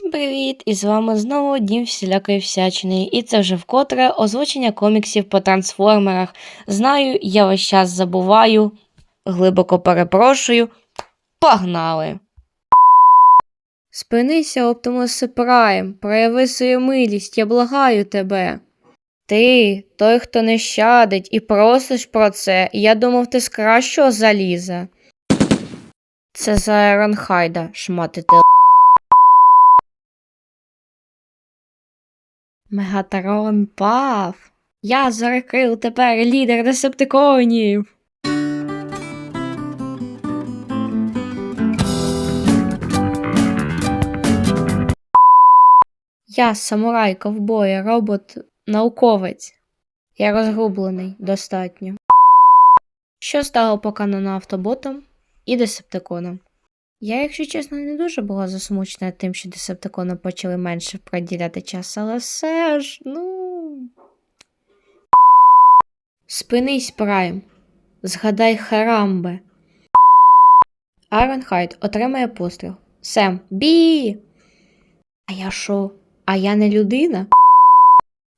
Всім привіт! І з вами знову Дім всілякої всячини. І це вже вкотре озвучення коміксів по трансформерах. Знаю, я весь час забуваю, глибоко перепрошую. Погнали! Спинися, Оптимус Прайм, прояви свою милість, я благаю тебе. Ти, той, хто не щадить і просиш про це, я думав, ти з кращого заліза. Це за Еронхайда, шмати ти. Мегатрон пав. Я Зорекрил тепер лідер десептиконів. Я самурай, ковбой, робот, науковець. Я розгублений достатньо. Що стало поканано автоботом і десептиконом? Я, якщо чесно, не дуже була засмучена тим, що десептикони почали менше приділяти час, але все ж, ну. Спинись, Прайм. Згадай Харамбе. Айронхайд отримає постріл. Сем, бі. А я що? А я не людина?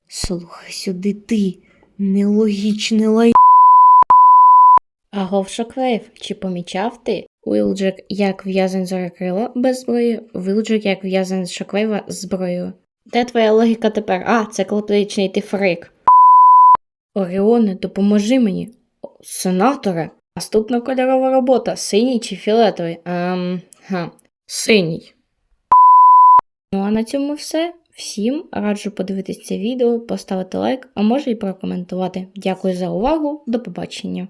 Слухай сюди ти, нелогічний лай. Агов Шоквейв, чи помічав ти? Уілджек як в'язень зорекрила без зброї, Уілджек як в'язень з Шоквейва з зброєю. Де твоя логіка тепер? А, це клоптичний ти фрик. Оріоне, допоможи мені. Сенаторе. Наступна кольорова робота. Синій чи фіолетовий? Ем, га. Синій. Ну а на цьому все. Всім раджу подивитись це відео, поставити лайк, а може і прокоментувати. Дякую за увагу. До побачення.